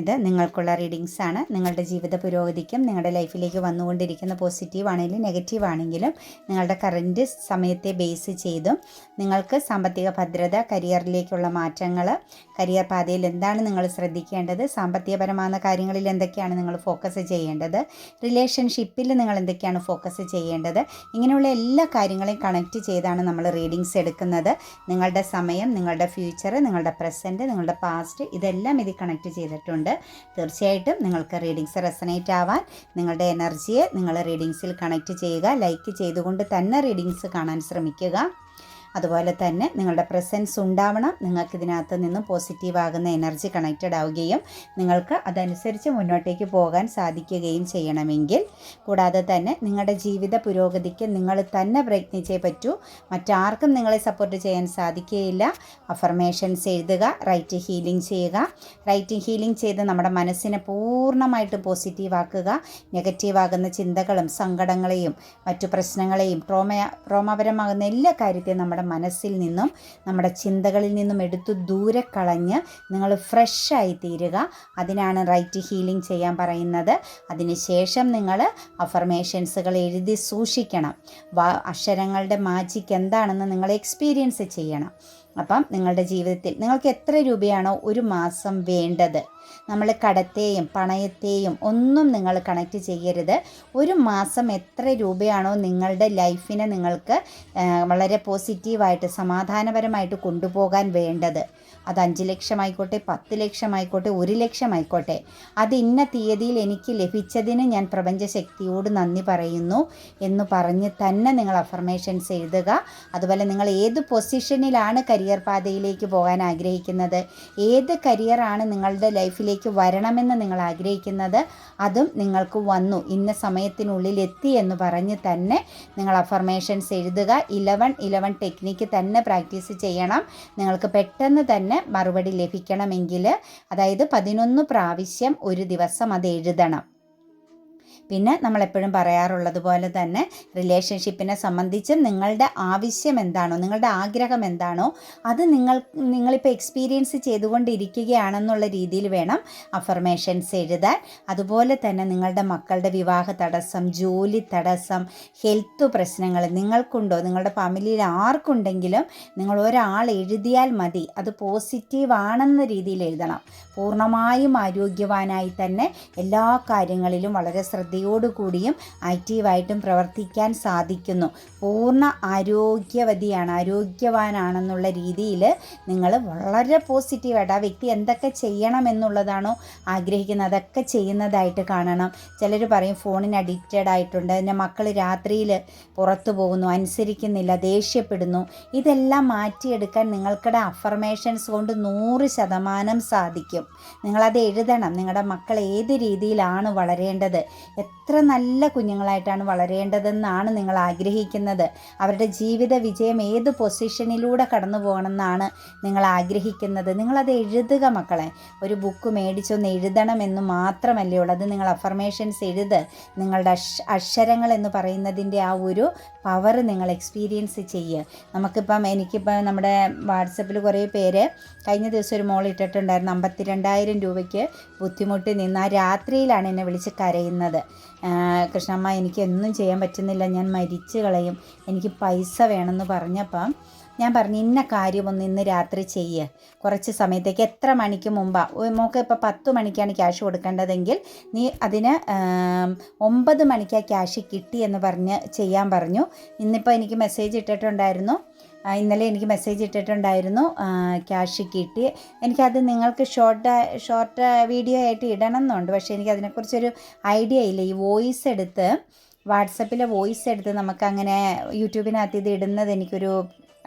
ഇത് നിങ്ങൾക്കുള്ള റീഡിങ്സ് ആണ് നിങ്ങളുടെ ജീവിത പുരോഗതിക്കും നിങ്ങളുടെ ലൈഫിലേക്ക് വന്നുകൊണ്ടിരിക്കുന്ന പോസിറ്റീവ് ആണെങ്കിലും നെഗറ്റീവ് ആണെങ്കിലും നിങ്ങളുടെ കറന്റ് സമയത്തെ ബേസ് ചെയ്തും നിങ്ങൾക്ക് സാമ്പത്തിക ഭദ്രത കരിയറിലേക്കുള്ള മാറ്റങ്ങൾ കരിയർ പാതയിൽ എന്താണ് നിങ്ങൾ ശ്രദ്ധിക്കേണ്ടത് സാമ്പത്തികപരമായ കാര്യങ്ങളിൽ എന്തൊക്കെയാണ് നിങ്ങൾ ഫോക്കസ് ചെയ്യേണ്ടത് റിലേഷൻഷിപ്പിൽ നിങ്ങൾ എന്തൊക്കെയാണ് ഫോക്കസ് ചെയ്യേണ്ടത് ഇങ്ങനെയുള്ള എല്ലാ കാര്യങ്ങളെയും കണക്റ്റ് ചെയ്താണ് നമ്മൾ റീഡിങ്സ് എടുക്കുന്നത്. നിങ്ങളുടെ സമയം നിങ്ങളുടെ ഫ്യൂച്ചർ നിങ്ങളുടെ പ്രസന്റ് നിങ്ങളുടെ പാസ്റ്റ് ഇതെല്ലാം ഇത് കണക്റ്റ് ചെയ്തിട്ടുണ്ട്. തീർച്ചയായിട്ടും നിങ്ങൾക്ക് റീഡിങ്സ് റെസനേറ്റ് ആവാൻ നിങ്ങളുടെ എനർജിയെ നിങ്ങൾ റീഡിങ്സിൽ കണക്റ്റ് ചെയ്യുക ലൈക്ക് ചെയ്തുകൊണ്ട് തന്നെ റീഡിങ്സ് കാണാൻ ശ്രമിക്കുക. അതുപോലെ തന്നെ നിങ്ങളുടെ പ്രസൻസ് ഉണ്ടാവണം. നിങ്ങൾക്ക് ഇതിനകത്ത് നിന്നും പോസിറ്റീവാകുന്ന എനർജി കണക്റ്റഡ് ആവുകയും നിങ്ങൾക്ക് അതനുസരിച്ച് മുന്നോട്ടേക്ക് പോകാൻ സാധിക്കുകയും ചെയ്യണമെങ്കിൽ. കൂടാതെ തന്നെ നിങ്ങളുടെ ജീവിത പുരോഗതിക്ക് നിങ്ങൾ തന്നെ പ്രയത്നിച്ചേ പറ്റൂ. മറ്റാർക്കും നിങ്ങളെ സപ്പോർട്ട് ചെയ്യാൻ സാധിക്കുകയില്ല അഫർമേഷൻസ് എഴുതുക റൈറ്റ് ഹീലിംഗ് ചെയ്യുക. റൈറ്റ് ഹീലിംഗ് ചെയ്ത് നമ്മുടെ മനസ്സിനെ പൂർണമായിട്ട് പോസിറ്റീവാക്കുക നെഗറ്റീവാകുന്ന ചിന്തകളും സങ്കടങ്ങളെയും മറ്റു പ്രശ്നങ്ങളെയും ട്രോമ ട്രോമാപരമാകുന്ന എല്ലാ കാര്യത്തെയും നമ്മുടെ മനസ്സിൽ നിന്നും നമ്മുടെ ചിന്തകളിൽ നിന്നും എടുത്തു ദൂരെ കളഞ്ഞ് നിങ്ങൾ ഫ്രഷായി തീരുക. അതിനാണ് റൈറ്റ് ഹീലിംഗ് ചെയ്യാൻ പറയുന്നത്. അതിനുശേഷം നിങ്ങൾ അഫർമേഷൻസുകൾ എഴുതി സൂക്ഷിക്കണം. അക്ഷരങ്ങളുടെ മാജിക് എന്താണെന്ന് നിങ്ങൾ എക്സ്പീരിയൻസ് ചെയ്യണം. അപ്പം നിങ്ങളുടെ ജീവിതത്തിൽ നിങ്ങൾക്ക് എത്ര രൂപയാണോ ഒരു മാസം വേണ്ടത്? നമ്മൾ കടത്തെയും പണയത്തെയും ഒന്നും നിങ്ങൾ കണക്ട് ചെയ്യരുത്. ഒരു മാസം എത്ര രൂപയാണോ നിങ്ങളുടെ ലൈഫിനെ നിങ്ങൾക്ക് വളരെ പോസിറ്റീവായിട്ട് സമാധാനപരമായിട്ട് കൊണ്ടുപോകാൻ വേണ്ടത്. അത് അഞ്ച് ലക്ഷമായിക്കോട്ടെ പത്ത് ലക്ഷമായിക്കോട്ടെ ഒരു ലക്ഷമായിക്കോട്ടെ. അത് ഇന്ന തീയതിയിൽ എനിക്ക് ലഭിച്ചതിന് ഞാൻ പ്രപഞ്ചശക്തിയോട് നന്ദി പറയുന്നു എന്ന് പറഞ്ഞ് തന്നെ നിങ്ങൾ അഫർമേഷൻസ് എഴുതുക. അതുപോലെ നിങ്ങൾ ഏത് പൊസിഷനിലാണ് കരിയർ പാതയിലേക്ക് പോകാൻ ആഗ്രഹിക്കുന്നത്? ഏത് കരിയറാണ് നിങ്ങളുടെ ലൈഫിലേക്ക് വരണമെന്ന് നിങ്ങൾ ആഗ്രഹിക്കുന്നത്? അതും നിങ്ങൾക്ക് വന്നു. ഇന്ന സമയത്തിനുള്ളിൽ എത്തി എന്ന് പറഞ്ഞ് തന്നെ നിങ്ങൾ അഫർമേഷൻസ് എഴുതുക. ഇലവൻ ഇലവൻ ടെക്നിക്ക് തന്നെ പ്രാക്ടീസ് ചെയ്യണം. നിങ്ങൾക്ക് പെട്ടെന്ന് തന്നെ മറുപടി ലഭിക്കണമെങ്കിൽ അതായത് പതിനൊന്ന് പ്രാവശ്യം ഒരു ദിവസം അത് എഴുതണം. പിന്നെ നമ്മളെപ്പോഴും പറയാറുള്ളത് പോലെ തന്നെ റിലേഷൻഷിപ്പിനെ സംബന്ധിച്ച് നിങ്ങളുടെ ആവശ്യം എന്താണോ നിങ്ങളുടെ ആഗ്രഹം എന്താണോ അത് നിങ്ങൾ നിങ്ങളിപ്പോൾ എക്സ്പീരിയൻസ് ചെയ്തുകൊണ്ടിരിക്കുകയാണെന്നുള്ള രീതിയിൽ വേണം അഫർമേഷൻസ് എഴുതാൻ. അതുപോലെ തന്നെ നിങ്ങളുടെ മക്കളുടെ വിവാഹ തടസ്സം ജോലി തടസ്സം ഹെൽത്ത് പ്രശ്നങ്ങൾ നിങ്ങൾക്കുണ്ടോ നിങ്ങളുടെ ഫാമിലിയിൽ ആർക്കുണ്ടെങ്കിലും നിങ്ങൾ ഒരാൾ എഴുതിയാൽ മതി അത് പോസിറ്റീവ് ആണെന്ന രീതിയിൽ എഴുതണം. പൂർണമായും ആരോഗ്യവാനായി തന്നെ എല്ലാ കാര്യങ്ങളിലും വളരെ ശ്രദ്ധയോടുകൂടിയും ആക്റ്റീവായിട്ടും പ്രവർത്തിക്കാൻ സാധിക്കുന്നു. പൂർണ ആരോഗ്യവതിയാണ് ആരോഗ്യവാനാണെന്നുള്ള രീതിയിൽ നിങ്ങൾ വളരെ പോസിറ്റീവായിട്ട് ആ വ്യക്തി എന്തൊക്കെ ചെയ്യണം എന്നുള്ളതാണോ ആഗ്രഹിക്കുന്നത്. അതൊക്കെ ചെയ്യുന്നതായിട്ട് കാണണം. ചിലർ പറയും ഫോണിന് അഡിക്റ്റഡ് ആയിട്ടുണ്ട്. എന്റെ മക്കൾ രാത്രിയിൽ പുറത്തു പോകുന്നു അനുസരിക്കുന്നില്ല ദേഷ്യപ്പെടുന്നു. ഇതെല്ലാം മാറ്റിയെടുക്കാൻ നിങ്ങൾക്കിടെ അഫർമേഷൻസ് കൊണ്ട് നൂറ് ശതമാനം സാധിക്കും. നിങ്ങളത് എഴുതണം. നിങ്ങളുടെ മക്കൾ ഏത് രീതിയിലാണ് വളരേണ്ടത്? എത്ര നല്ല കുഞ്ഞുങ്ങളായിട്ടാണ് വളരേണ്ടതെന്നാണ് നിങ്ങൾ ആഗ്രഹിക്കുന്നത്. അവരുടെ ജീവിത വിജയം ഏത് പൊസിഷനിലൂടെ കടന്നു പോകണമെന്നാണ് നിങ്ങൾ ആഗ്രഹിക്കുന്നത്. നിങ്ങളത് എഴുതുക മക്കളെ. ഒരു ബുക്ക് മേടിച്ചൊന്ന് എഴുതണമെന്ന് മാത്രമല്ലേ ഉള്ളത് നിങ്ങൾ അഫർമേഷൻസ് എഴുത്. നിങ്ങളുടെ അക്ഷരങ്ങൾ എന്ന് പറയുന്നതിന്റെ ആ ഒരു പവർ നിങ്ങൾ എക്സ്പീരിയൻസ് ചെയ്യുക നമുക്കിപ്പം എനിക്കിപ്പം നമ്മുടെ വാട്സപ്പിൽ കുറേ പേര് കഴിഞ്ഞ ദിവസം ഒരു മോൾ ഇട്ടിട്ടുണ്ടായിരുന്നു അമ്പത്തിരണ്ടായിരം രൂപയ്ക്ക് ബുദ്ധിമുട്ടി നിന്ന് ആ രാത്രിയിലാണ് എന്നെ വിളിച്ച് കരയുന്നത്. കൃഷ്ണമ്മ എനിക്ക് ഒന്നും ചെയ്യാൻ പറ്റുന്നില്ല. ഞാൻ മരിച്ചു കളയും. എനിക്ക് പൈസ വേണമെന്ന് പറഞ്ഞപ്പം ഞാൻ പറഞ്ഞു ഇന്ന കാര്യമൊന്ന് ഇന്ന് രാത്രി ചെയ്യുക കുറച്ച് സമയത്തേക്ക് എത്ര മണിക്ക് മുമ്പാ? മോക്ക് ഇപ്പോൾ പത്ത് മണിക്കാണ് ക്യാഷ് കൊടുക്കേണ്ടതെങ്കിൽ നീ അതിന് ഒമ്പത് മണിക്കാണ് ക്യാഷ് കിട്ടി എന്ന് പറഞ്ഞ് ചെയ്യാൻ പറഞ്ഞു. ഇന്നിപ്പോൾ എനിക്ക് മെസ്സേജ് ഇട്ടിട്ടുണ്ടായിരുന്നു. ഇന്നലെ എനിക്ക് മെസ്സേജ് ഇട്ടിട്ടുണ്ടായിരുന്നു ക്യാഷ് കിട്ടി. എനിക്കത് നിങ്ങൾക്ക് ഷോർട്ട് ഷോർട്ട് വീഡിയോ ആയിട്ട് ഇടണം എന്നുണ്ട് പക്ഷേ എനിക്ക് അതിനെക്കുറിച്ചൊരു ഐഡിയ ഇല്ല. ഈ വോയിസ് എടുത്ത് വാട്സപ്പിലെ വോയിസ് എടുത്ത് നമുക്കങ്ങനെ യൂട്യൂബിനകത്ത് ഇത് ഇടുന്നത് എനിക്കൊരു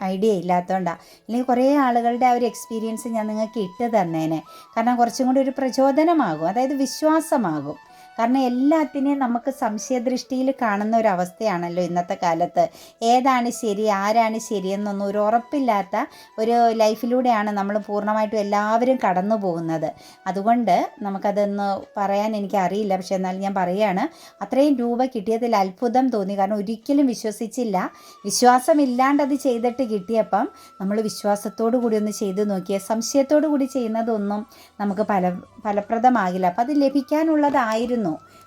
ഐഡിയ ഇല്ലാത്തതുകൊണ്ടാണ് അല്ലെങ്കിൽ കുറേ ആളുകളുടെ ആ ഒരു എക്സ്പീരിയൻസ് ഞാൻ നിങ്ങൾക്ക് ഇട്ട് തന്നേനെ. കാരണം കുറച്ചും കൂടി ഒരു പ്രചോദനമാകും അതായത് വിശ്വാസമാകും. കാരണം എല്ലാത്തിനെയും നമുക്ക് സംശയദൃഷ്ടിയിൽ കാണുന്ന ഒരു അവസ്ഥയാണല്ലോ ഇന്നത്തെ കാലത്ത്. ഏതാണ് ശരി ആരാണ് ശരിയെന്നൊന്നും ഒരു ഉറപ്പില്ലാത്ത ഒരു ലൈഫിലൂടെയാണ് നമ്മൾ പൂർണമായിട്ടും എല്ലാവരും കടന്നു പോകുന്നത്. അതുകൊണ്ട് നമുക്കതൊന്ന് പറയാൻ എനിക്ക് അറിയില്ല. പക്ഷെ എന്നാൽ ഞാൻ പറയുകയാണ് അത്രയും രൂപ കിട്ടിയതിൽ അത്ഭുതം തോന്നി. കാരണം ഒരിക്കലും വിശ്വസിച്ചില്ല. വിശ്വാസമില്ലാണ്ട് അത് ചെയ്തിട്ട് കിട്ടിയപ്പം നമ്മൾ വിശ്വാസത്തോടു കൂടി ഒന്ന് ചെയ്തു നോക്കിയ. സംശയത്തോടു കൂടി ചെയ്യുന്നതൊന്നും നമുക്ക് ഫല ഫലപ്രദമാകില്ല. അപ്പം അത് ലഭിക്കാനുള്ളതായിരുന്നു.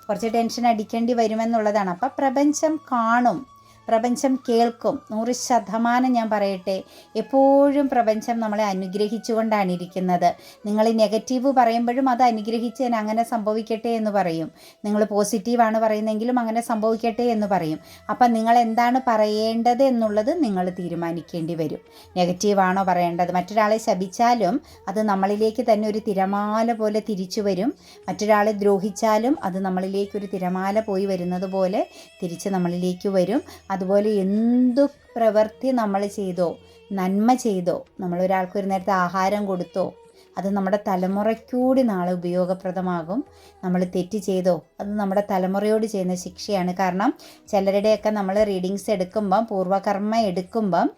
കുറച്ച് ടെൻഷൻ അടിക്കേണ്ടി വരുമെന്നുള്ളതാണ്. അപ്പം പ്രപഞ്ചം കാണും. പ്രപഞ്ചം കേൾക്കും. നൂറ് ശതമാനം ഞാൻ പറയട്ടെ. എപ്പോഴും പ്രപഞ്ചം നമ്മളെ അനുഗ്രഹിച്ചുകൊണ്ടാണ് ഇരിക്കുന്നത്. നിങ്ങൾ നെഗറ്റീവ് പറയുമ്പോഴും അത് അനുഗ്രഹിച്ച് അങ്ങനെ സംഭവിക്കട്ടെ എന്ന് പറയും. നിങ്ങൾ പോസിറ്റീവാണ് പറയുന്നെങ്കിലും അങ്ങനെ സംഭവിക്കട്ടെ എന്ന് പറയും. അപ്പം നിങ്ങൾ എന്താണ് പറയേണ്ടത് എന്നുള്ളത് നിങ്ങൾ തീരുമാനിക്കേണ്ടി വരും. നെഗറ്റീവാണോ പറയേണ്ടത്? മറ്റൊരാളെ ശപിച്ചാലും അത് നമ്മളിലേക്ക് തന്നെ ഒരു തിരമാല പോലെ തിരിച്ചു വരും. മറ്റൊരാളെ ദ്രോഹിച്ചാലും അത് നമ്മളിലേക്ക് ഒരു തിരമാല പോയി വരുന്നത് പോലെ തിരിച്ച് നമ്മളിലേക്ക് വരും. അതുപോലെ എന്തു പ്രവൃത്തി നമ്മൾ ചെയ്തോ നന്മ ചെയ്തോ നമ്മൾ ഒരാൾക്ക് ഒരു നേരത്തെ ആഹാരം കൊടുത്തോ അത് നമ്മുടെ തലമുറയ്ക്കൂടി നാളെ ഉപയോഗപ്രദമാകും. നമ്മൾ തെറ്റ് ചെയ്തോ അത് നമ്മുടെ തലമുറയോട് ചെയ്യുന്ന ശിക്ഷയാണ്. കാരണം ചിലരുടെയൊക്കെ നമ്മൾ റീഡിങ്സ് എടുക്കുമ്പം പൂർവകർമ്മ എടുക്കുമ്പം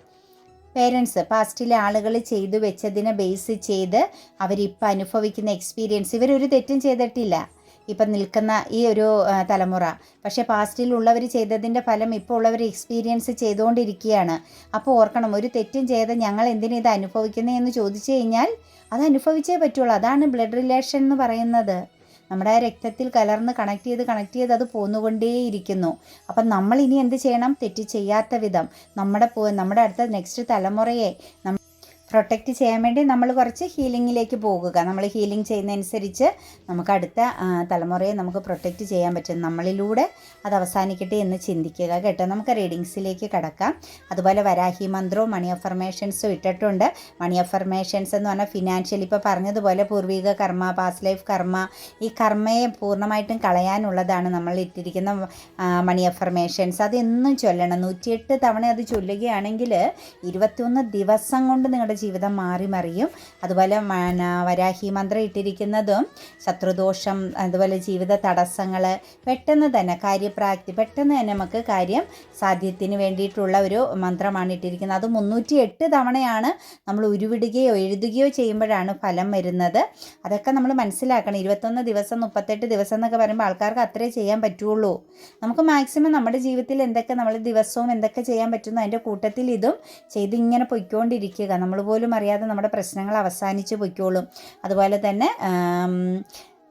പേരൻസ് പാസ്റ്റിലെ ആളുകൾ ചെയ്തു വെച്ചതിനെ ബേസ് ചെയ്ത് അവരിപ്പോൾ അനുഭവിക്കുന്ന എക്സ്പീരിയൻസ് ഇവരൊരു തെറ്റും ചെയ്തിട്ടില്ല. ഇപ്പം നിൽക്കുന്ന ഈ ഒരു തലമുറ. പക്ഷേ പാസ്റ്റിൽ ഉള്ളവർ ചെയ്തതിന്റെ ഫലം ഇപ്പോൾ ഉള്ളവർ എക്സ്പീരിയൻസ് ചെയ്തുകൊണ്ടിരിക്കുകയാണ്. അപ്പോൾ ഓർക്കണം ഒരു തെറ്റും ചെയ്ത് ഞങ്ങൾ എന്തിനാ ഇത് അനുഭവിക്കുന്നത് എന്ന് ചോദിച്ചു കഴിഞ്ഞാൽ അത് അനുഭവിച്ചേ പറ്റുള്ളൂ. അതാണ് ബ്ലഡ് റിലേഷൻ എന്ന് പറയുന്നത്. നമ്മുടെ രക്തത്തിൽ കലർന്ന് കണക്ട് ചെയ്ത് കണക്ട് ചെയ്ത് അത് പോന്നുകൊണ്ടേയിരിക്കുന്നു. അപ്പം നമ്മൾ ഇനി എന്ത് ചെയ്യണം? തെറ്റ് ചെയ്യാത്ത വിധം. നമ്മുടെ നമ്മുടെ അടുത്ത നെക്സ്റ്റ് തലമുറയെ പ്രൊട്ടക്റ്റ് ചെയ്യാൻ വേണ്ടി നമ്മൾ കുറച്ച് ഹീലിങ്ങിലേക്ക് പോകുക. നമ്മൾ ഹീലിംഗ് ചെയ്യുന്നതനുസരിച്ച് നമുക്ക് അടുത്ത തലമുറയെ നമുക്ക് പ്രൊട്ടക്റ്റ് ചെയ്യാൻ പറ്റും. നമ്മളിലൂടെ അത് അവസാനിക്കട്ടെ എന്ന് ചിന്തിക്കുക കേട്ടോ. നമുക്ക് റീഡിങ്സിലേക്ക് കടക്കാം. അതുപോലെ വരാഹി മന്ത്രവും മണി അഫർമേഷൻസും ഇട്ടിട്ടുണ്ട്. മണി അഫർമേഷൻസ് എന്ന് പറഞ്ഞാൽ ഫിനാൻഷ്യലി ഇപ്പോൾ പറഞ്ഞതുപോലെ പൂർവിക കർമ്മ പാസ്റ്റ് ലൈഫ് കർമ്മ ഈ കർമ്മയെ പൂർണമായിട്ടും കളയാനുള്ളതാണ് നമ്മൾ ഇട്ടിരിക്കുന്ന മണി അഫർമേഷൻസ് അതെന്നും ചൊല്ലണം. നൂറ്റിയെട്ട് തവണ അത് ചൊല്ലുകയാണെങ്കിൽ ഇരുപത്തിയൊന്ന് ദിവസം കൊണ്ട് നിങ്ങളുടെ ജീവിതം മാറി മറിയും. അതുപോലെ വരാഹി മന്ത്രം ഇട്ടിരിക്കുന്നതും ശത്രുദോഷം അതുപോലെ ജീവിത തടസ്സങ്ങൾ പെട്ടെന്ന് തന്നെ കാര്യപ്രാപ്തി പെട്ടെന്ന് തന്നെ നമുക്ക് കാര്യം സാധ്യത്തിന് വേണ്ടിയിട്ടുള്ള ഒരു മന്ത്രമാണ് ഇട്ടിരിക്കുന്നത്. അത് മുന്നൂറ്റി എട്ട് തവണയാണ് നമ്മൾ ഉരുവിടുകയോ എഴുതുകയോ ചെയ്യുമ്പോഴാണ് ഫലം വരുന്നത്. അതൊക്കെ നമ്മൾ മനസ്സിലാക്കണം. ഇരുപത്തൊന്ന് ദിവസം മുപ്പത്തെട്ട് ദിവസം എന്നൊക്കെ പറയുമ്പോൾ ആൾക്കാർക്ക് അത്രേ ചെയ്യാൻ പറ്റുള്ളൂ. നമുക്ക് മാക്സിമം നമ്മുടെ ജീവിതത്തിൽ എന്തൊക്കെ നമ്മൾ ദിവസവും എന്തൊക്കെ ചെയ്യാൻ പറ്റുന്നു അതിന്റെ കൂട്ടത്തിൽ ഇതും ചെയ്ത് ഇങ്ങനെ പൊയ്ക്കൊണ്ടിരിക്കുക. നമ്മൾ പോലും അറിയാതെ നമ്മുടെ പ്രശ്നങ്ങൾ അവസാനിച്ച് പൊയ്ക്കോളും. അതുപോലെ തന്നെ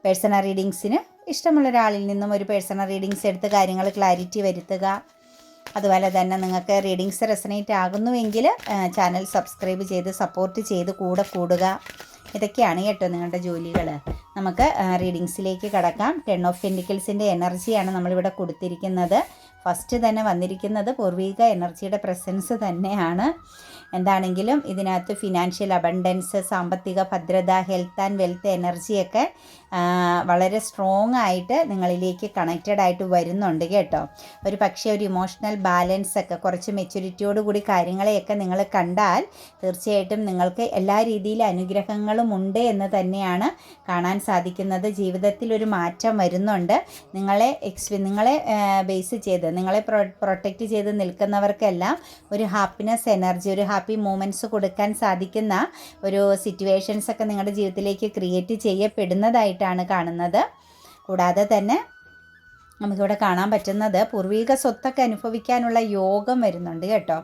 പേഴ്സണൽ റീഡിങ്സിന് ഇഷ്ടമുള്ള ഒരാളിൽ നിന്നും ഒരു പേഴ്സണൽ റീഡിങ്സ് എടുത്ത് കാര്യങ്ങൾ ക്ലാരിറ്റി വരുത്തുക. അതുപോലെ തന്നെ നിങ്ങൾക്ക് റീഡിങ്സ് റെസനേറ്റ് ആകുന്നുവെങ്കിൽ ചാനൽ സബ്സ്ക്രൈബ് ചെയ്ത് സപ്പോർട്ട് ചെയ്ത് കൂടെ കൂടുക. ഇതൊക്കെയാണ് കേട്ടോ നിങ്ങളുടെ ജോലികൾ. നമുക്ക് റീഡിങ്സിലേക്ക് കടക്കാം. ടെൻ ഓഫ് പെൻഡിക്കിൾസിന്റെ എനർജിയാണ് നമ്മളിവിടെ കൊടുത്തിരിക്കുന്നത്. ഫസ്റ്റ് തന്നെ വന്നിരിക്കുന്നത് പൂർവിക എനർജിയുടെ പ്രസൻസ് തന്നെയാണ്. എന്താണെങ്കിലും ഇതിനകത്ത് ഫിനാൻഷ്യൽ അബണ്ടൻസ് സാമ്പത്തിക ഭദ്രത ഹെൽത്ത് ആൻഡ് വെൽത്ത് എനർജിയൊക്കെ വളരെ സ്ട്രോങ് ആയിട്ട് നിങ്ങളിലേക്ക് കണക്റ്റഡ് ആയിട്ട് വരുന്നുണ്ട് കേട്ടോ. ഒരു പക്ഷേ ഒരു ഇമോഷണൽ ബാലൻസ് ഒക്കെ കുറച്ച് മെച്യൂരിറ്റിയോട് കൂടി കാര്യങ്ങളെയൊക്കെ നിങ്ങൾ കണ്ടാൽ തീർച്ചയായിട്ടും നിങ്ങൾക്ക് എല്ലാ രീതിയിലും അനുഗ്രഹങ്ങളും ഉണ്ട് എന്ന് തന്നെയാണ് കാണാൻ സാധിക്കുന്നത്. ജീവിതത്തിൽ ഒരു മാറ്റം വരുന്നുണ്ട്. നിങ്ങളെ എക്സ് നിങ്ങളെ ബേസ് ചെയ്ത് നിങ്ങളെ പ്രൊ പ്രൊട്ടക്റ്റ് ചെയ്ത് നിൽക്കുന്നവർക്കെല്ലാം ഒരു ഹാപ്പിനെസ് എനർജി ഒരു ഹാപ്പി മൂമെന്റ്സ് കൊടുക്കാൻ സാധിക്കുന്ന ഒരു സിറ്റുവേഷൻസ് ഒക്കെ നിങ്ങളുടെ ജീവിതത്തിലേക്ക് ക്രിയേറ്റ് ചെയ്യപ്പെടുന്നതായിട്ടാണ് കാണുന്നത്. കൂടാതെ തന്നെ നമുക്കിവിടെ കാണാൻ പറ്റുന്നത് പൂർവീക സ്വത്തൊക്കെ അനുഭവിക്കാനുള്ള യോഗം വരുന്നുണ്ട് കേട്ടോ.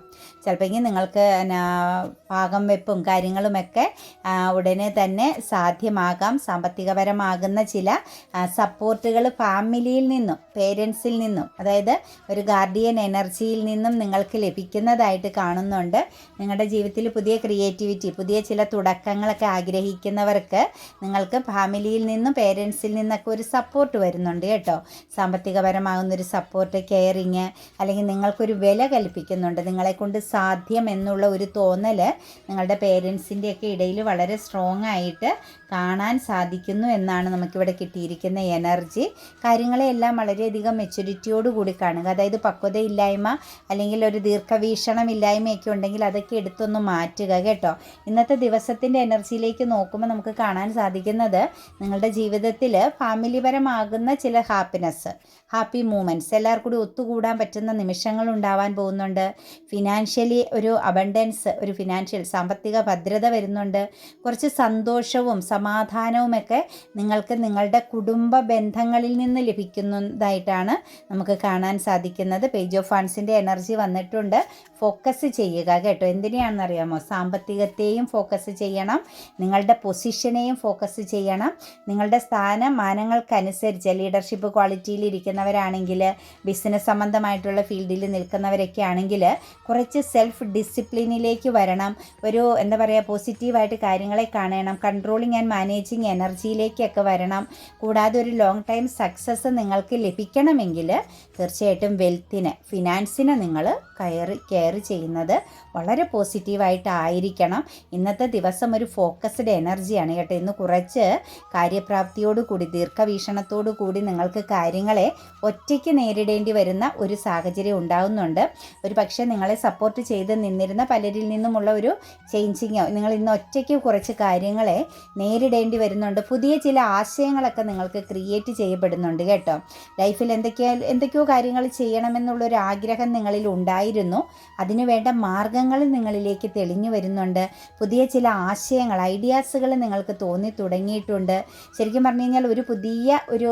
ചിലപ്പോഴെങ്കിൽ നിങ്ങൾക്ക് പാകം വെപ്പും കാര്യങ്ങളുമൊക്കെ ഉടനെ തന്നെ സാധ്യമാകാം. സാമ്പത്തികപരമാകുന്ന ചില സപ്പോർട്ടുകൾ ഫാമിലിയിൽ നിന്നും പേരൻസിൽ നിന്നും അതായത് ഒരു ഗാർഡിയൻ എനർജിയിൽ നിന്നും നിങ്ങൾക്ക് ലഭിക്കുന്നതായിട്ട് കാണുന്നുണ്ട്. നിങ്ങളുടെ ജീവിതത്തിൽ പുതിയ ക്രിയേറ്റിവിറ്റി പുതിയ ചില തുടക്കങ്ങളൊക്കെ ആഗ്രഹിക്കുന്നവർക്ക് നിങ്ങൾക്ക് ഫാമിലിയിൽ നിന്നും പേരൻസിൽ നിന്നൊക്കെ ഒരു സപ്പോർട്ട് വരുന്നുണ്ട് കേട്ടോ. സാമ്പത്തികപരമാകുന്ന ഒരു സപ്പോർട്ട് കെയറിങ് അല്ലെങ്കിൽ നിങ്ങൾക്കൊരു വില കൽപ്പിക്കുന്നുണ്ട്. നിങ്ങളെ കൊണ്ട് സാധ്യം എന്നുള്ള ഒരു തോന്നൽ നിങ്ങളുടെ പേരൻസിന്റെയൊക്കെ ഇടയിൽ വളരെ സ്ട്രോങ് ആയിട്ട് കാണാൻ സാധിക്കുന്നു എന്നാണ് നമുക്കിവിടെ കിട്ടിയിരിക്കുന്ന എനർജി. കാര്യങ്ങളെല്ലാം വളരെയധികം കൂടി കാണുക. അതായത് പക്വതയില്ലായ്മ അല്ലെങ്കിൽ ഒരു ദീർഘവീക്ഷണമില്ലായ്മയൊക്കെ ഉണ്ടെങ്കിൽ അതൊക്കെ എടുത്തൊന്ന് മാറ്റുക കേട്ടോ. ഇന്നത്തെ ദിവസത്തിന്റെ എനർജിയിലേക്ക് നോക്കുമ്പോൾ നമുക്ക് കാണാൻ സാധിക്കുന്നത് നിങ്ങളുടെ ജീവിതത്തിൽ ഫാമിലിപരമാകുന്ന ചില ഹാപ്പിനെസ് ഹാപ്പി മൂമെന്റ്സ് എല്ലാവർക്കും കൂടി ഒത്തുകൂടാൻ പറ്റുന്ന നിമിഷങ്ങൾ ഉണ്ടാവാൻ പോകുന്നുണ്ട്. ഫിനാൻഷ്യലി ഒരു അബണ്ടൻസ് ഒരു ഫിനാൻഷ്യൽ സാമ്പത്തിക ഭദ്രത വരുന്നുണ്ട്. കുറച്ച് സന്തോഷവും സമാധാനവുമൊക്കെ നിങ്ങൾക്ക് നിങ്ങളുടെ കുടുംബ ബന്ധങ്ങളിൽ നിന്ന് ലഭിക്കുന്നതായിട്ടാണ് നമുക്ക് കാണാൻ സാധിക്കുന്നത്. പേജ് ഓഫ് ഫണ്ട്സിന്റെ എനർജി വന്നിട്ടുണ്ട്. ഫോക്കസ് ചെയ്യുക കേട്ടോ. എന്തിനെയാണെന്നറിയാമോ? സാമ്പത്തികത്തെയും ഫോക്കസ് ചെയ്യണം. നിങ്ങളുടെ പൊസിഷനെയും ഫോക്കസ് ചെയ്യണം. നിങ്ങളുടെ സ്ഥാനമാനങ്ങൾക്കനുസരിച്ച് ലീഡർഷിപ്പ് ക്വാളിറ്റിയിൽ ഇരിക്കുന്നവരാണെങ്കിൽ ബിസിനസ് സംബന്ധമായിട്ടുള്ള ഫീൽഡിൽ നിൽക്കുന്നവരൊക്കെ ആണെങ്കിൽ കുറച്ച് സെൽഫ് ഡിസിപ്ലിനിലേക്ക് വരണം. ഒരു എന്താ പറയുക പോസിറ്റീവായിട്ട് കാര്യങ്ങളെ കാണണം. കൺട്രോളിങ് ആൻഡ് മാനേജിങ് എനർജിയിലേക്കൊക്കെ വരണം. കൂടാതെ ഒരു ലോങ് ടൈം സക്സസ് നിങ്ങൾക്ക് ലഭിക്കണമെങ്കിൽ തീർച്ചയായിട്ടും വെൽത്തിന് ഫിനാൻസിനെ നിങ്ങൾ കയറി കെയർ ചെയ്യുന്നത് വളരെ പോസിറ്റീവായിട്ടായിരിക്കണം ഇന്നത്തെ ദിവസം ഒരു ഫോക്കസ്ഡ് എനർജിയാണ് കേട്ടോ. ഇന്ന് കുറച്ച് കാര്യപ്രാപ്തിയോടു കൂടി ദീർഘവീക്ഷണത്തോടു കൂടി നിങ്ങൾക്ക് കാര്യങ്ങളെ ഒറ്റയ്ക്ക് നേരിടേണ്ടി വരുന്ന ഒരു സാഹചര്യം ഉണ്ടാകുന്നുണ്ട് ഒരു പക്ഷേ നിങ്ങളെ സപ്പോർട്ട് ചെയ്ത് നിന്നിരുന്ന പലരിൽ നിന്നുമുള്ള ഒരു ചേഞ്ചിങ്ങോ നിങ്ങൾ ഇന്ന് ഒറ്റയ്ക്ക് കുറച്ച് കാര്യങ്ങളെ നേരിടേണ്ടി വരുന്നുണ്ട്. പുതിയ ചില ആശയങ്ങളൊക്കെ നിങ്ങൾക്ക് ക്രിയേറ്റ് ചെയ്യപ്പെടുന്നുണ്ട് കേട്ടോ. ലൈഫിൽ എന്തൊക്കെയാ എന്തൊക്കെയോ കാര്യങ്ങൾ ചെയ്യണമെന്നുള്ളൊരു ആഗ്രഹം നിങ്ങളിൽ ഉണ്ടായിരുന്നു. അതിനുവേണ്ട മാർഗങ്ങൾ നിങ്ങളിലേക്ക് തെളിഞ്ഞു വരുന്നുണ്ട്. പുതിയ ചില ആശയങ്ങൾ ഐഡിയാസുകൾ നിങ്ങൾക്ക് തോന്നി തുടങ്ങിയിട്ടുണ്ട്. ശരിക്കും പറഞ്ഞു കഴിഞ്ഞാൽ ഒരു പുതിയ ഒരു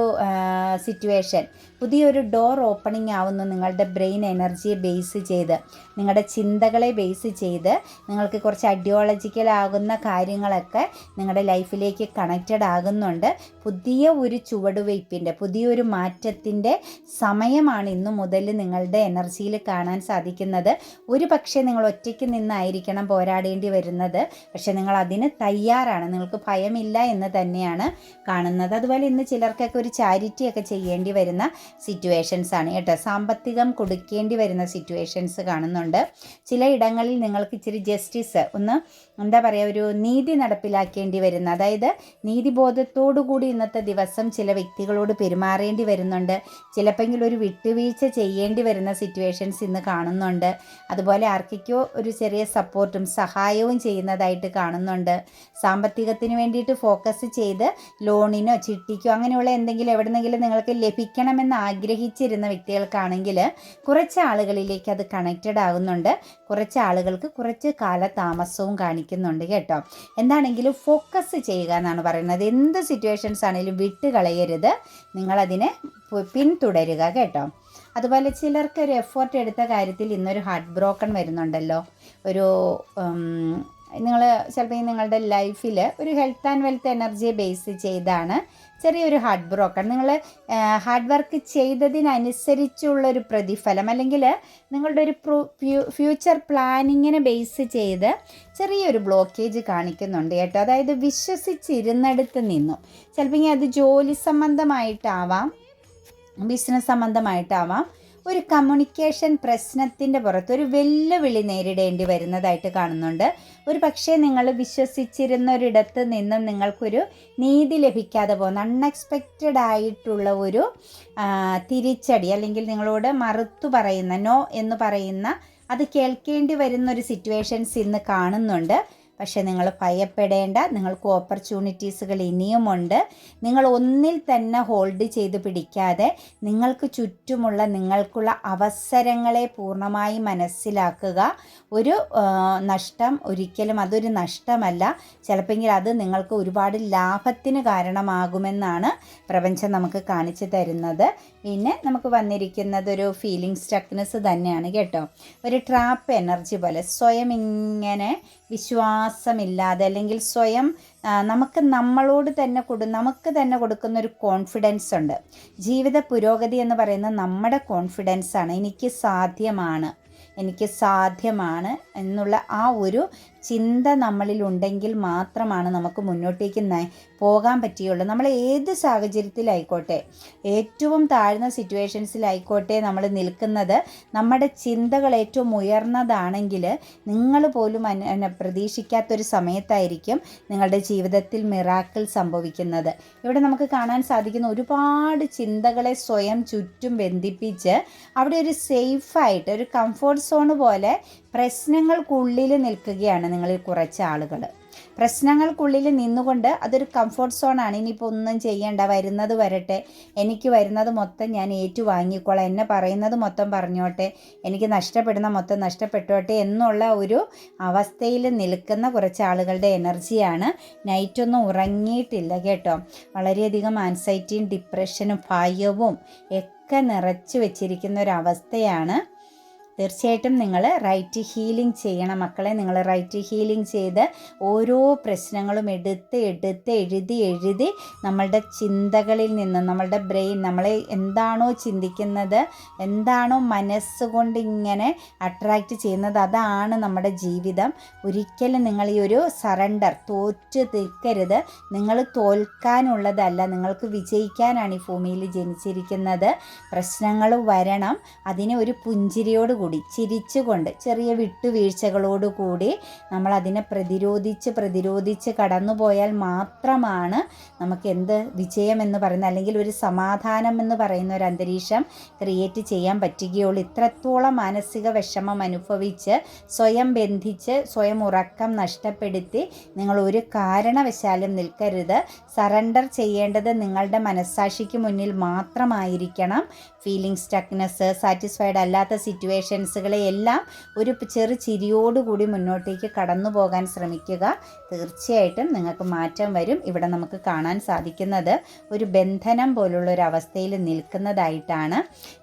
സിറ്റുവേഷൻ പുതിയൊരു ഡോർ ഓപ്പണിംഗ് ആവുന്നു നിങ്ങളുടെ ബ്രെയിൻ എനർജിയെ ബേസ് ചെയ്ത്. നിങ്ങളുടെ ചിന്തകളെ ബേസ് ചെയ്ത് നിങ്ങൾക്ക് കുറച്ച് ഐഡിയോളജിക്കൽ ആകുന്ന കാര്യങ്ങളൊക്കെ നിങ്ങളുടെ ലൈഫിലേക്ക് കണക്റ്റഡ് ആകുന്നുണ്ട്. പുതിയ ഒരു ചുവടുവയ്പ്പിന്റെ പുതിയൊരു മാറ്റത്തിന്റെ സമയമാണ് ഇന്നു മുതൽ നിങ്ങളുടെ എനർജിയിൽ കാണാൻ സാധിക്കുന്നത്. ഒരു പക്ഷേ നിങ്ങൾ ഒറ്റയ്ക്ക് നിന്നായിരിക്കണം പോരാടേണ്ടി വരുന്നത്. പക്ഷേ നിങ്ങൾ അതിന് തയ്യാറാണ്. നിങ്ങൾക്ക് ഭയമില്ല എന്ന് തന്നെയാണ് കാണുന്നത്. അതുപോലെ ഇന്ന് ചിലർക്കൊക്കെ ഒരു ചാരിറ്റി ഒക്കെ ചെയ്യേണ്ടി വരുന്ന സിറ്റുവേഷൻസ് ആണ് കേട്ടോ. സാമ്പത്തികം കൊടുക്കേണ്ടി വരുന്ന സിറ്റുവേഷൻസ് കാണുന്നുണ്ട്. ചില ഇടങ്ങളിൽ നിങ്ങൾക്ക് ഇച്ചിരി ജസ്റ്റിസ് ഒന്ന് എന്താ പറയുക ഒരു നീതി നടപ്പിലാക്കേണ്ടി വരുന്ന അതായത് നീതിബോധത്തോടു കൂടി ഇന്നത്തെ ദിവസം ചില വ്യക്തികളോട് പെരുമാറേണ്ടി വരുന്നുണ്ട്. ചിലപ്പോൾ ഒരു വിട്ടുവീഴ്ച ചെയ്യേണ്ടി വരുന്ന സിറ്റുവേഷൻസ് ഇന്ന് കാണുന്നുണ്ട്. അതുപോലെ ആർക്കൊക്കെയോ ഒരു ചെറിയ സപ്പോർട്ടും സഹായവും ചെയ്യുന്നതായിട്ട് കാണുന്നുണ്ട്. സാമ്പത്തികത്തിന് വേണ്ടിയിട്ട് ഫോക്കസ് ചെയ്ത് ലോണിനോ ചിട്ടിക്കോ അങ്ങനെയുള്ള എന്തെങ്കിലും എവിടെന്നെങ്കിലും നിങ്ങൾക്ക് ലഭിക്കണമെന്ന് ആഗ്രഹിച്ചിരുന്ന വ്യക്തികൾക്കാണെങ്കിൽ കുറച്ച് ആളുകളിലേക്ക് അത് കണക്റ്റഡ് ആകുന്നുണ്ട്. കുറച്ച് ആളുകൾക്ക് കുറച്ച് കാലതാമസവും കാണിക്കുന്നുണ്ട് കേട്ടോ. എന്താണെങ്കിലും ഫോക്കസ് ചെയ്യുക എന്നാണ് പറയുന്നത്. എന്ത് സിറ്റുവേഷൻസ് ആണെങ്കിലും വിട്ട് കളയരുത് നിങ്ങളതിനെ പിന്തുടരുക കേട്ടോ. അതുപോലെ ചിലർക്ക് ഒരു എഫേർട്ട് എടുത്ത കാര്യത്തിൽ ഇന്നൊരു ഹാർട്ട് ബ്രോക്കൺ വരുന്നുണ്ടല്ലോ. ഒരു നിങ്ങൾ ചിലപ്പോൾ നിങ്ങളുടെ ലൈഫിൽ ഒരു ഹെൽത്ത് ആൻഡ് വെൽത്ത് എനർജിയെ ബേസ് ചെയ്താണ് ചെറിയൊരു ഹാർഡ് ബ്രോക്കൺ നിങ്ങൾ ഹാർഡ് വർക്ക് ചെയ്തതിനനുസരിച്ചുള്ളൊരു പ്രതിഫലം അല്ലെങ്കിൽ നിങ്ങളുടെ ഒരു ഫ്യൂച്ചർ പ്ലാനിങ്ങിനെ ബേസ് ചെയ്ത് ചെറിയൊരു ബ്ലോക്കേജ് കാണിക്കുന്നുണ്ട് കേട്ടോ. അതായത് വിശ്വസിച്ചിരുന്നിടത്ത് നിന്നും. ചിലപ്പോൾ അത് ജോലി സംബന്ധമായിട്ടാവാം ബിസിനസ് സംബന്ധമായിട്ടാവാം ഒരു കമ്മ്യൂണിക്കേഷൻ പ്രശ്നത്തിന്റെ പുറത്ത് ഒരു വെല്ലുവിളി നേരിടേണ്ടി വരുന്നതായിട്ട് കാണുന്നുണ്ട്. ഒരു പക്ഷേ നിങ്ങൾ വിശ്വസിച്ചിരുന്ന ഒരിടത്ത് നിന്നും നിങ്ങൾക്കൊരു നീതി ലഭിക്കാതെ പോകുന്ന. അൺഎക്സ്പെക്റ്റഡ് ആയിട്ടുള്ള ഒരു തിരിച്ചടി അല്ലെങ്കിൽ നിങ്ങളോട് മറുത്തു പറയുന്ന നോ എന്ന് പറയുന്ന അത് കേൾക്കേണ്ടി വരുന്ന ഒരു സിറ്റുവേഷൻസ് ഇന്ന് കാണുന്നുണ്ട്. പക്ഷെ നിങ്ങൾ ഭയപ്പെടേണ്ട. നിങ്ങൾക്ക് ഓപ്പർച്യൂണിറ്റീസുകൾ ഇനിയുമുണ്ട്. നിങ്ങൾ ഒന്നിൽ തന്നെ ഹോൾഡ് ചെയ്ത് പിടിക്കാതെ നിങ്ങൾക്ക് ചുറ്റുമുള്ള നിങ്ങൾക്കുള്ള അവസരങ്ങളെ പൂർണമായി മനസ്സിലാക്കുക. ഒരു നഷ്ടം ഒരിക്കലും അതൊരു നഷ്ടമല്ല. ചിലപ്പോൾ അത് നിങ്ങൾക്ക് ഒരുപാട് ലാഭത്തിന് കാരണമാകുമെന്നാണ് പ്രപഞ്ചം നമുക്ക് കാണിച്ചു തരുന്നത്. പിന്നെ നമുക്ക് വന്നിരിക്കുന്നത് ഒരു ഫീലിംഗ് സ്റ്റക്നെസ് തന്നെയാണ് കേട്ടോ. ഒരു ട്രാപ്പ് എനർജി പോലെ സ്വയം ഇങ്ങനെ വിശ്വാസമില്ലാതെ അല്ലെങ്കിൽ സ്വയം നമുക്ക് നമ്മളോട് തന്നെ കൊടു നമുക്ക് തന്നെ കൊടുക്കുന്ന ഒരു കോൺഫിഡൻസ് ഉണ്ട്. ജീവിത പുരോഗതി എന്ന് പറയുന്നത് നമ്മുടെ കോൺഫിഡൻസ് ആണ്. എനിക്ക് സാധ്യമാണ്. എനിക്ക് സാധ്യമാണ് എന്നുള്ള ആ ഒരു ചിന്ത നമ്മളിൽ ഉണ്ടെങ്കിൽ മാത്രമാണ് നമുക്ക് മുന്നോട്ടേക്ക് പോകാൻ പറ്റുകയുള്ളൂ നമ്മൾ ഏത് സാഹചര്യത്തിലായിക്കോട്ടെ ഏറ്റവും താഴ്ന്ന സിറ്റുവേഷൻസിലായിക്കോട്ടെ നമ്മൾ നിൽക്കുന്നത് നമ്മുടെ ചിന്തകൾ ഏറ്റവും ഉയർന്നതാണെങ്കിൽ നിങ്ങൾ പോലും അന- പ്രതീക്ഷിക്കാത്തൊരു സമയത്തായിരിക്കും നിങ്ങളുടെ ജീവിതത്തിൽ മിറാക്കിൾ സംഭവിക്കുന്നത്. ഇവിടെ നമുക്ക് കാണാൻ സാധിക്കുന്ന ഒരുപാട് ചിന്തകളെ സ്വയം ചുറ്റും ബന്ധിപ്പിച്ച് അവിടെ ഒരു സേഫായിട്ട് ഒരു കംഫോർട്ട് സോൺ പോലെ പ്രശ്നങ്ങൾക്കുള്ളിൽ നിൽക്കുകയാണ് നിങ്ങളിൽ കുറച്ച് ആളുകൾ. പ്രശ്നങ്ങൾക്കുള്ളിൽ നിന്നുകൊണ്ട് അതൊരു കംഫോർട്ട് സോണാണ് ഇനിയിപ്പോൾ ഒന്നും ചെയ്യേണ്ട. വരുന്നത് വരട്ടെ. എനിക്ക് വരുന്നത് മൊത്തം ഞാൻ ഏറ്റു വാങ്ങിക്കോളാം എന്നെ പറയുന്നത് മൊത്തം പറഞ്ഞോട്ടെ. എനിക്ക് നഷ്ടപ്പെടുന്ന മൊത്തം നഷ്ടപ്പെട്ടോട്ടെ എന്നുള്ള ഒരു അവസ്ഥയിൽ നിൽക്കുന്ന കുറച്ച് ആളുകളുടെ എനർജിയാണ് നൈറ്റൊന്നും ഉറങ്ങിയിട്ടില്ല കേട്ടോ. വളരെയധികം ആൻസൈറ്റിയും ഡിപ്രഷനും ഭയവും ഒക്കെ നിറച്ച് വെച്ചിരിക്കുന്ന ഒരവസ്ഥയാണ് തീർച്ചയായിട്ടും നിങ്ങൾ റൈറ്റ് ഹീലിംഗ് ചെയ്യണം മക്കളെ. നിങ്ങൾ റൈറ്റ് ഹീലിംഗ് ചെയ്ത് ഓരോ പ്രശ്നങ്ങളും എടുത്ത് എടുത്ത് എഴുതി എഴുതി നമ്മളുടെ ചിന്തകളിൽ നിന്ന് നമ്മളുടെ ബ്രെയിൻ നമ്മളെ എന്താണോ ചിന്തിക്കുന്നത് എന്താണോ മനസ്സുകൊണ്ട് ഇങ്ങനെ അട്രാക്റ്റ് ചെയ്യുന്നത് അതാണ് നമ്മുടെ ജീവിതം. ഒരിക്കലും നിങ്ങൾ ഈ ഒരു സറണ്ടർ തോറ്റ് നിൽക്കരുത്. നിങ്ങൾ തോൽക്കാനുള്ളതല്ല നിങ്ങൾക്ക് വിജയിക്കാനാണ് ഈ ഭൂമിയിൽ ജനിച്ചിരിക്കുന്നത്. പ്രശ്നങ്ങൾ വരണം അതിനെ ഒരു പുഞ്ചിരിയോട് കൂടി ചിരിച്ചുകൊണ്ട് ചെറിയ വിട്ടുവീഴ്ചകളോടുകൂടി നമ്മൾ അതിനെ പ്രതിരോധിച്ച് പ്രതിരോധിച്ച് കടന്നു പോയാൽ മാത്രമാണ് നമുക്ക് എന്ത് വിജയം എന്ന് പറയുന്ന അല്ലെങ്കിൽ ഒരു സമാധാനം എന്ന് പറയുന്ന ഒരു അന്തരീക്ഷം ക്രിയേറ്റ് ചെയ്യാൻ പറ്റുകയുള്ളൂ. ഇത്രത്തോളം മാനസിക വിഷമം അനുഭവിച്ച് സ്വയം ബന്ധിച്ച് സ്വയം ഉറക്കം നഷ്ടപ്പെടുത്തി നിങ്ങൾ ഒരു കാരണവശാലും നിൽക്കരുത്. സറണ്ടർ ചെയ്യേണ്ടത് നിങ്ങളുടെ മനസ്സാക്ഷിക്ക് മുന്നിൽ മാത്രമായിരിക്കണം. ഫീലിംഗ് സ്റ്റക്നെസ് സാറ്റിസ്ഫൈഡ് അല്ലാത്ത സിറ്റുവേഷൻസുകളെ എല്ലാം ഒരു ചെറു ചിരിയോടുകൂടി മുന്നോട്ടേക്ക് കടന്നു പോകാൻ ശ്രമിക്കുക. തീർച്ചയായിട്ടും നിങ്ങൾക്ക് മാറ്റം വരും. ഇവിടെ നമുക്ക് കാണാൻ സാധിക്കുന്നത് ഒരു ബന്ധനം പോലുള്ള ഒരു അവസ്ഥയിൽ നിൽക്കുന്നതായിട്ടാണ്.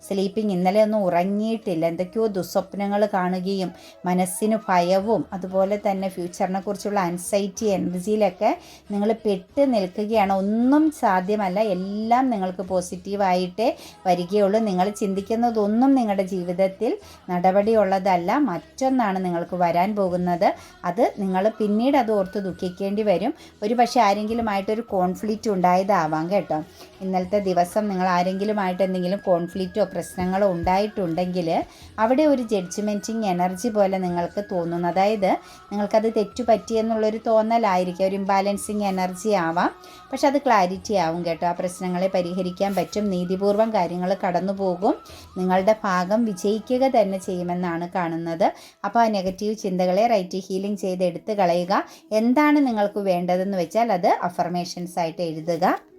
സ്ലീപ്പിംഗ് ഇന്നലെ ഒന്നും ഉറങ്ങിയിട്ടില്ല. എന്തൊക്കെയോ ദുസ്വപ്നങ്ങൾ കാണുകയും മനസ്സിന് ഭയവും അതുപോലെ തന്നെ ഫ്യൂച്ചറിനെ കുറിച്ചുള്ള അൻസൈറ്റി എനർജിയിലൊക്കെ നിങ്ങൾ പെട്ട് നിൽക്കുകയാണ്. ഒന്നും സാധ്യമല്ല. എല്ലാം നിങ്ങൾക്ക് പോസിറ്റീവായിട്ടേ വരികയുള്ളൂ. നിങ്ങൾ ചിന്തിക്കുന്നതൊന്നും നിങ്ങളുടെ ജീവിതത്തിൽ നടപടിയുള്ളതല്ല. മറ്റൊന്നാണ് നിങ്ങൾക്ക് വരാൻ പോകുന്നത്. അത് നിങ്ങൾ പിന്നീട് അത് ഓർത്ത് ദുഃഖിക്കേണ്ടി വരും. ഒരു പക്ഷേ ആരെങ്കിലുമായിട്ടൊരു കോൺഫ്ലിക്റ്റ് ഉണ്ടായതാവാം കേട്ടോ. ഇന്നലത്തെ ദിവസം നിങ്ങൾ ആരെങ്കിലുമായിട്ട് എന്തെങ്കിലും കോൺഫ്ലിക്റ്റോ പ്രശ്നങ്ങളോ ഉണ്ടായിട്ടുണ്ടെങ്കിൽ അവിടെ ഒരു ജഡ്ജ്മെന്റിങ് എനർജി പോലെ നിങ്ങൾക്ക് തോന്നുന്നു. അതായത് നിങ്ങൾക്കത് തെറ്റുപറ്റിയെന്നുള്ളൊരു തോന്നലായിരിക്കും. ഒരു ഇംബാലൻസിങ് എനർജി ആവാം. പക്ഷെ അത് ക്ലാരിറ്റി ആവും കേട്ടോ. ആ പ്രശ്നങ്ങളെ പരിഹരിക്കാൻ പറ്റും. നീതിപൂർവം കാര്യങ്ങൾ കടന്നു പോകും നിങ്ങളുടെ ഭാഗം വിജയിക്കുക തന്നെ ചെയ്യുമെന്നാണ് കാണുന്നത്. അപ്പോൾ ആ നെഗറ്റീവ് ചിന്തകളെ റൈറ്റ് ഹീലിംഗ് ചെയ്ത് എടുത്തു കളയുക. എന്താണ് നിങ്ങൾക്ക് വേണ്ടതെന്ന് വെച്ചാൽ അത് അഫർമേഷൻസ് ആയിട്ട് എഴുതുക.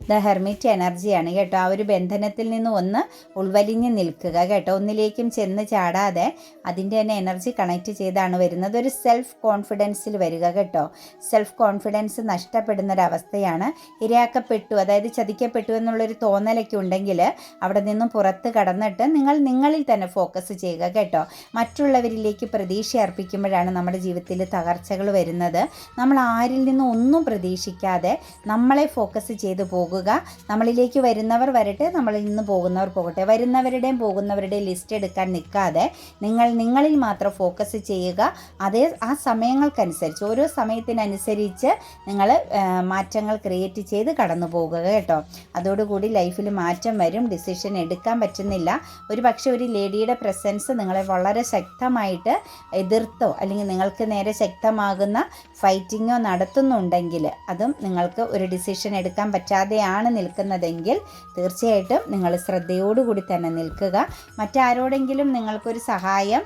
ദ ഹെർമിറ്റ് എനർജിയാണ് കേട്ടോ. ആ ഒരു ബന്ധനത്തിൽ നിന്ന് ഒന്ന് ഉൾവലിഞ്ഞ് നിൽക്കുക കേട്ടോ. ഒന്നിലേക്കും ചെന്ന് ചാടാതെ അതിന്റെ തന്നെ എനർജി കണക്റ്റ് ചെയ്താണ് വരുന്നത്. ഒരു സെൽഫ് കോൺഫിഡൻസിൽ വരിക കേട്ടോ. സെൽഫ് കോൺഫിഡൻസ് നഷ്ടപ്പെടുന്ന ഒരവസ്ഥയാണ് ഇരയാക്കപ്പെട്ടു അതായത് ചതിക്കപ്പെട്ടു എന്നുള്ളൊരു തോന്നലൊക്കെ ഉണ്ടെങ്കിൽ അവിടെ നിന്നും പുറത്ത് കടന്നിട്ട് നിങ്ങൾ നിങ്ങളിൽ തന്നെ ഫോക്കസ് ചെയ്യുക കേട്ടോ. മറ്റുള്ളവരിലേക്ക് പ്രതീക്ഷ അർപ്പിക്കുമ്പോഴാണ് നമ്മുടെ ജീവിതത്തിൽ തകർച്ചകൾ വരുന്നത്. നമ്മൾ ആരിൽ നിന്നും ഒന്നും പ്രതീക്ഷിക്കാതെ നമ്മളെ ഫോക്കസ് ചെയ്ത് പോകുക നമ്മളിലേക്ക് വരുന്നവർ വരട്ടെ നമ്മളിൽ നിന്ന് പോകുന്നവർ പോകട്ടെ. വരുന്നവരുടെയും പോകുന്നവരുടെയും ലിസ്റ്റ് എടുക്കാൻ നിൽക്കാതെ നിങ്ങൾ നിങ്ങളിൽ മാത്രം ഫോക്കസ് ചെയ്യുക. അതേ ആ സമയങ്ങൾക്കനുസരിച്ച് ഓരോ സമയത്തിനനുസരിച്ച് നിങ്ങൾ മാറ്റങ്ങൾ ക്രിയേറ്റ് ചെയ്ത് കടന്നു പോകുക കേട്ടോ. അതോടുകൂടി ലൈഫിൽ മാറ്റം വരും ഡിസിഷൻ എടുക്കാൻ പറ്റുന്നില്ല. ഒരു പക്ഷേ ഒരു ലേഡിയുടെ പ്രസൻസ് നിങ്ങളെ വളരെ ശക്തമായിട്ട് എതിർത്തോ അല്ലെങ്കിൽ നിങ്ങൾക്ക് നേരെ ശക്തമാകുന്ന ഫൈറ്റിങ്ങോ നടത്തുന്നുണ്ടെങ്കിൽ അതും നിങ്ങൾക്ക് ഒരു ഡിസിഷൻ എടുക്കാൻ പറ്റാതെയാണ് നിൽക്കുന്നതെങ്കിൽ തീർച്ചയായിട്ടും നിങ്ങൾ ശ്രദ്ധയോടുകൂടി തന്നെ നിൽക്കുക. മറ്റാരോടെങ്കിലും നിങ്ങൾക്കൊരു സഹായം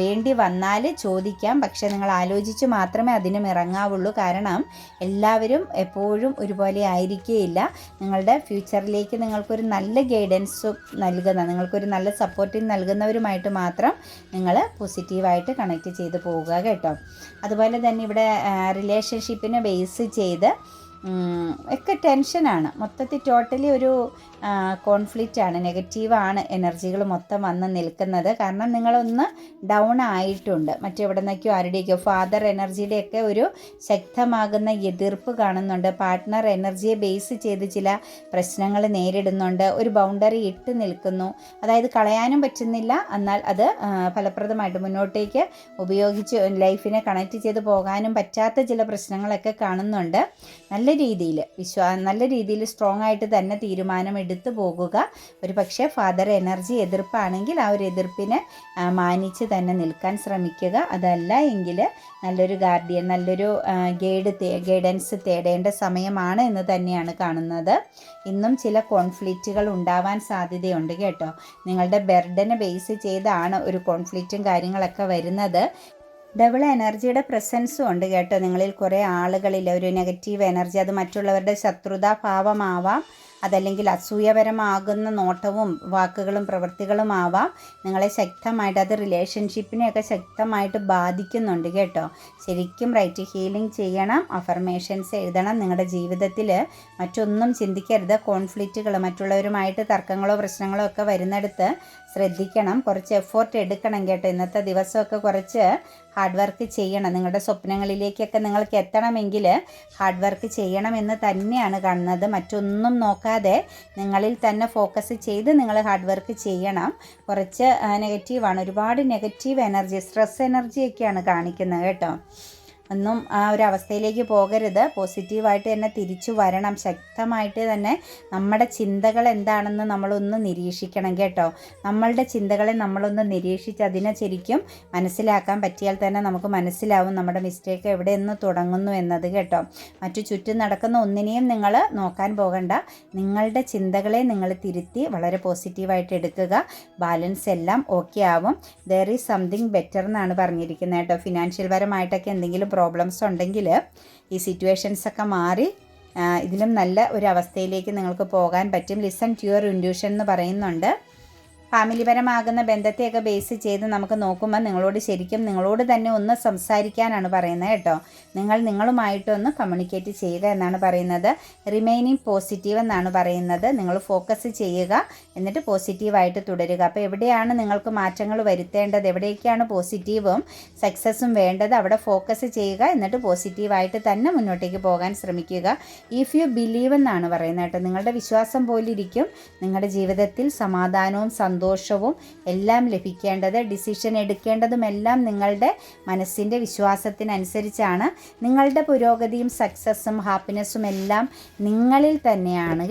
വേണ്ടി വന്നാൽ ചോദിക്കാം. പക്ഷേ നിങ്ങൾ ആലോചിച്ച് മാത്രമേ അതിനും ഇറങ്ങാവുള്ളൂ. കാരണം എല്ലാവരും എപ്പോഴും ഒരുപോലെ ആയിരിക്കുകയില്ല നിങ്ങളുടെ ഫ്യൂച്ചറിലേക്ക് നിങ്ങൾക്കൊരു നല്ല ഗൈഡൻസ് നൽകുന്ന നിങ്ങൾക്കൊരു നല്ല സപ്പോർട്ടിങ് നൽകുന്നവരുമായിട്ട് മാത്രം നിങ്ങൾ പോസിറ്റീവായിട്ട് കണക്ട് ചെയ്ത് പോവുക കേട്ടോ. അതുപോലെ തന്നെ ഇവിടെ റിലേഷൻഷിപ്പിനെ ബേസ് ചെയ്ത് ഒക്കെ ടെൻഷനാണ് മൊത്തത്തിൽ ടോട്ടലി ഒരു കോൺഫ്ലിക്റ്റ് ആണ് നെഗറ്റീവാണ് എനർജികൾ മൊത്തം വന്ന് നിൽക്കുന്നത്. കാരണം നിങ്ങളൊന്ന് ഡൗൺ ആയിട്ടുണ്ട്. മറ്റെവിടെ നിന്നൊക്കെയോ ആരുടെയൊക്കെയോ ഫാദർ എനർജിയുടെയൊക്കെ ഒരു ശക്തമാകുന്ന എതിർപ്പ് കാണുന്നുണ്ട്. പാർട്ട്ണർ എനർജിയെ ബേസ് ചെയ്ത് ചില പ്രശ്നങ്ങൾ നേരിടുന്നുണ്ട്. ഒരു ബൗണ്ടറി ഇട്ട് നിൽക്കുന്നു. അതായത് കളയാനും പറ്റുന്നില്ല. എന്നാൽ അത് ഫലപ്രദമായിട്ട് മുന്നോട്ടേക്ക് ഉപയോഗിച്ച് ലൈഫിനെ കണക്ട് ചെയ്ത് പോകാനും പറ്റാത്ത ചില പ്രശ്നങ്ങളൊക്കെ കാണുന്നുണ്ട്. നല്ല രീതിയിൽ വിശ്വാ നല്ല രീതിയിൽ സ്ട്രോങ് ആയിട്ട് തന്നെ തീരുമാനം എടുത്തു പോകുക. ഒരു പക്ഷേ ഫാദർ എനർജി എതിർപ്പാണെങ്കിൽ ആ ഒരു എതിർപ്പിനെ മാനിച്ച് തന്നെ നിൽക്കാൻ ശ്രമിക്കുക. അതല്ല എങ്കിൽ നല്ലൊരു ഗാർഡിയൻ നല്ലൊരു ഗൈഡ് ഗൈഡൻസ് തേടേണ്ട സമയമാണ് എന്ന് തന്നെയാണ് കാണുന്നത്. ഇന്നും ചില കോൺഫ്ലിക്റ്റുകൾ ഉണ്ടാവാൻ സാധ്യതയുണ്ട് കേട്ടോ. നിങ്ങളുടെ ബെർഡനെ ബേസ് ചെയ്താണ് ഒരു കോൺഫ്ലിക്റ്റും കാര്യങ്ങളൊക്കെ വരുന്നത്. ഡബിൾ എനർജിയുടെ പ്രസൻസും ഉണ്ട് കേട്ടോ. നിങ്ങളിൽ കുറേ ആളുകളിൽ ഒരു നെഗറ്റീവ് എനർജി അത് മറ്റുള്ളവരുടെ ശത്രുതാഭാവമാവാം അതല്ലെങ്കിൽ അസൂയപരമാകുന്ന നോട്ടവും വാക്കുകളും പ്രവൃത്തികളുമാവാം നിങ്ങളെ ശക്തമായിട്ട് അത് റിലേഷൻഷിപ്പിനെയൊക്കെ ശക്തമായിട്ട് ബാധിക്കുന്നുണ്ട് കേട്ടോ. ശരിക്കും റൈറ്റ് ഹീലിംഗ് ചെയ്യണം അഫർമേഷൻസ് എഴുതണം. നിങ്ങളുടെ ജീവിതത്തിൽ മറ്റൊന്നും ചിന്തിക്കരുത്. കോൺഫ്ലിക്റ്റുകൾ മറ്റുള്ളവരുമായിട്ട് തർക്കങ്ങളോ പ്രശ്നങ്ങളോ ഒക്കെ വരുന്നിടത്ത് ശ്രദ്ധിക്കണം. കുറച്ച് എഫോർട്ട് എടുക്കണം കേട്ടോ. ഇന്നത്തെ ദിവസമൊക്കെ കുറച്ച് ഹാർഡ് വർക്ക് ചെയ്യണം. നിങ്ങളുടെ സ്വപ്നങ്ങളിലേക്കൊക്കെ നിങ്ങൾക്ക് എത്തണമെങ്കിൽ ഹാർഡ് വർക്ക് ചെയ്യണമെന്ന് തന്നെയാണ് കാണുന്നത്. മറ്റൊന്നും നോക്കാതെ നിങ്ങളിൽ തന്നെ ഫോക്കസ് ചെയ്ത് നിങ്ങൾ ഹാർഡ് വർക്ക് ചെയ്യണം. കുറച്ച് നെഗറ്റീവാണ് ഒരുപാട് നെഗറ്റീവ് എനർജി സ്ട്രെസ് എനർജിയൊക്കെയാണ് കാണിക്കുന്നത് കേട്ടോ. ഒന്നും ആ ഒരു അവസ്ഥയിലേക്ക് പോകരുത്. പോസിറ്റീവായിട്ട് തന്നെ തിരിച്ചു വരണം. ശക്തമായിട്ട് തന്നെ നമ്മുടെ ചിന്തകൾ എന്താണെന്ന് നമ്മളൊന്ന് നിരീക്ഷിക്കണം കേട്ടോ. നമ്മളുടെ ചിന്തകളെ നമ്മളൊന്ന് നിരീക്ഷിച്ച് അതിനെ ശരിക്കും മനസ്സിലാക്കാൻ പറ്റിയാൽ തന്നെ നമുക്ക് മനസ്സിലാവും നമ്മുടെ മിസ്റ്റേക്ക് എവിടെ നിന്ന് തുടങ്ങുന്നു എന്നത് കേട്ടോ. മറ്റു ചുറ്റും നടക്കുന്ന ഒന്നിനെയും നിങ്ങൾ നോക്കാൻ പോകണ്ട. നിങ്ങളുടെ ചിന്തകളെ നിങ്ങൾ തിരുത്തി വളരെ പോസിറ്റീവായിട്ട് എടുക്കുക. ബാലൻസ് എല്ലാം ഓക്കെ ആവും. ദർ ഈസ് സംതിങ് ബെറ്റർ എന്നാണ് പറഞ്ഞിരിക്കുന്നത് കേട്ടോ. ഫിനാൻഷ്യൽ പരമായിട്ടൊക്കെ എന്തെങ്കിലും പ്രോബ്ലംസ് ഉണ്ടെങ്കിൽ ഈ സിറ്റുവേഷൻസൊക്കെ മാറി ഇതിലും നല്ല ഒരു അവസ്ഥയിലേക്ക് നിങ്ങൾക്ക് പോകാൻ പറ്റും. ലിസൺ ടു യുവർ ഇൻഡ്യൂഷൻ എന്ന് പറയുന്നുണ്ട്. ഫാമിലിപരമാകുന്ന ബന്ധത്തെയൊക്കെ ബേസ് ചെയ്ത് നമുക്ക് നോക്കുമ്പോൾ നിങ്ങളോട് ശരിക്കും നിങ്ങളോട് തന്നെ ഒന്ന് സംസാരിക്കാനാണ് പറയുന്നത് കേട്ടോ. നിങ്ങൾ നിങ്ങളുമായിട്ടൊന്ന് കമ്മ്യൂണിക്കേറ്റ് ചെയ്യുക എന്നാണ് പറയുന്നത്. റിമൈനിങ് പോസിറ്റീവ് എന്നാണ് പറയുന്നത്. നിങ്ങൾ ഫോക്കസ് ചെയ്യുക എന്നിട്ട് പോസിറ്റീവായിട്ട് തുടരുക. അപ്പോൾ എവിടെയാണ് നിങ്ങൾക്ക് മാറ്റങ്ങൾ വരുത്തേണ്ടത്? എവിടേക്കാണ് പോസിറ്റീവും സക്സസ്സും വേണ്ടത്? അവിടെ ഫോക്കസ് ചെയ്യുക എന്നിട്ട് പോസിറ്റീവായിട്ട് തന്നെ മുന്നോട്ടേക്ക് പോകാൻ ശ്രമിക്കുക. ഇഫ് യു ബിലീവ് എന്നാണ് പറയുന്നത് കേട്ടോ. നിങ്ങളുടെ വിശ്വാസം പോലിരിക്കും നിങ്ങളുടെ ജീവിതത്തിൽ സമാധാനവും സന്തോഷവും എല്ലാം ലഭിക്കേണ്ടത് ഡിസിഷൻ എടുക്കേണ്ടതും എല്ലാം നിങ്ങളുടെ മനസ്സിന്റെ വിശ്വാസത്തിനനുസരിച്ചാണ്. നിങ്ങളുടെ പുരോഗതിയും സക്സസ്സും ഹാപ്പിനെസ്സും എല്ലാം നിങ്ങളിൽ തന്നെയാണ്.